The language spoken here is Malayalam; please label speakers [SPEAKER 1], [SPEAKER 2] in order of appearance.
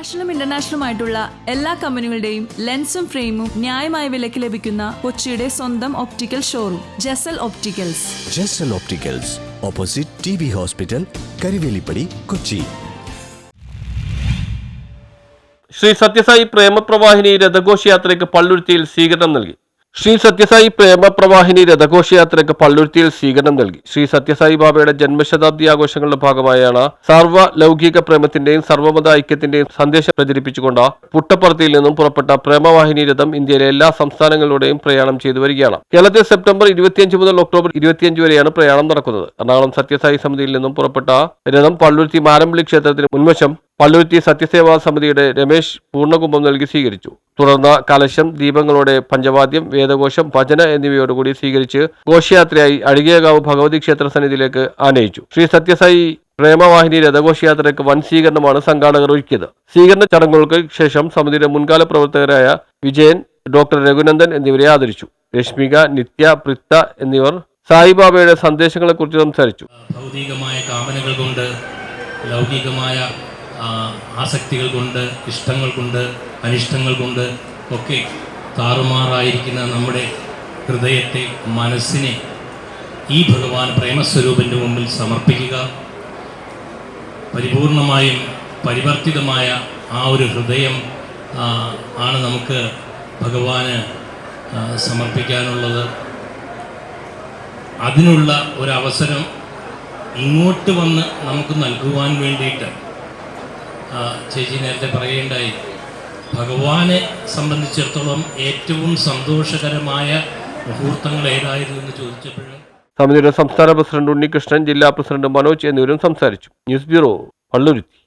[SPEAKER 1] നാഷണലും ഇന്റർനാഷണലും ആയിട്ടുള്ള എല്ലാ കമ്പനികളുടെയും ലെൻസും ഫ്രെയിമും ന്യായമായ വിലയ്ക്ക് ലഭിക്കുന്ന കൊച്ചിയുടെ സ്വന്തം optical showroom Jasal opticals
[SPEAKER 2] Jasal opticals opposite T B hospital Karuvelippady Kochi
[SPEAKER 3] Sri Sathyasai പ്രേമപ്രവാഹിനി രഥഘോഷയാത്രയ്ക്ക് പള്ളുരുത്തിയിൽ സ്വീകരണം നൽകി. ശ്രീ സത്യസായി പ്രേമപ്രവാഹിനി രഥഘോഷയാത്രയ്ക്ക് പള്ളുരുത്തിയിൽ സ്വീകരണം നൽകി. ശ്രീ സത്യസായി ബാബയുടെ ജന്മശതാബ്ദി ആഘോഷങ്ങളുടെ ഭാഗമായാണ് സർവ ലൗകിക പ്രേമത്തിന്റെയും സർവമത ഐക്യത്തിന്റെയും സന്ദേശം പ്രചരിപ്പിച്ചുകൊണ്ട് പുട്ടപ്പുറത്തിയിൽ നിന്നും പുറപ്പെട്ട പ്രേമവാഹിനി രഥം ഇന്ത്യയിലെ എല്ലാ സംസ്ഥാനങ്ങളിലൂടെയും പ്രയാണം ചെയ്തു വരികയാണ്. കേരളത്തിൽ സെപ്റ്റംബർ ഇരുപത്തിയഞ്ച് മുതൽ ഒക്ടോബർ ഇരുപത്തിയഞ്ച് വരെയാണ് പ്രയാണം നടക്കുന്നത്. എറണാകുളം സത്യസായി സമിതിയിൽ നിന്നും പുറപ്പെട്ട രഥം പള്ളുരുത്തി മാരമ്പള്ളി ക്ഷേത്രത്തിന് മുൻവശം പള്ളുരുത്തി സത്യസേവാ സമിതിയുടെ രമേശ് പൂർണകുംഭം നൽകി സ്വീകരിച്ചു. തുടർന്ന് കലശം ദീപങ്ങളോടെ പഞ്ചവാദ്യം വേദഘോഷം ഭജന എന്നിവയോടുകൂടി സ്വീകരിച്ച് ഘോഷയാത്രയായി അഴികേകാവ് ഭഗവതി ക്ഷേത്ര സന്നിധിയിലേക്ക് ആനയിച്ചു. ശ്രീ സത്യസായി പ്രേമവാഹിനി രഥഘോഷയാത്രയ്ക്ക് വൻ സ്വീകരണമാണ് സംഘാടകർ ഒരുക്കിയത്. സ്വീകരണ ചടങ്ങുകൾക്ക് ശേഷം സമിതിയുടെ മുൻകാല പ്രവർത്തകരായ വിജയൻ ഡോക്ടർ രഘുനന്ദൻ എന്നിവരെ ആദരിച്ചു. രശ്മിക നിത്യ പ്രിത്ത എന്നിവർ സായിബാബയുടെ സന്ദേശങ്ങളെക്കുറിച്ച് സംസാരിച്ചു.
[SPEAKER 4] ഭൗതികമായ കാമനകൾ കൊണ്ട് ലൗകികമായ ആസക്തികൾ കൊണ്ട് ഇഷ്ടങ്ങൾ കൊണ്ട് അനിഷ്ടങ്ങൾ കൊണ്ട് ഒക്കെ താറുമാറായിരിക്കുന്ന നമ്മുടെ ഹൃദയത്തെ മനസ്സിനെ ഈ ഭഗവാൻ പ്രേമസ്വരൂപന്റെ മുമ്പിൽ സമർപ്പിക്കുക. പരിപൂർണമായും പരിവർത്തിതമായ ആ ഒരു ഹൃദയം ആണ് നമുക്ക് ഭഗവാന് സമർപ്പിക്കാനുള്ളത്. അതിനുള്ള ഒരവസരം ഇങ്ങോട്ട് വന്ന് നമുക്ക് നൽകുവാൻ വേണ്ടിയിട്ട് ചേച്ചി നേരത്തെ പറയുകയുണ്ടായി. ഭഗവാനെ സംബന്ധിച്ചിടത്തോളം ഏറ്റവും സന്തോഷകരമായ മുഹൂർത്തങ്ങൾ ഏതായിരുന്നു എന്ന് ചോദിച്ചപ്പോഴും
[SPEAKER 3] സമിതിയുടെ സംസ്ഥാന പ്രസിഡന്റ് ഉണ്ണികൃഷ്ണൻ ജില്ലാ പ്രസിഡന്റ് മനോജ് എന്നിവരും സംസാരിച്ചു. News bureau Palluruthy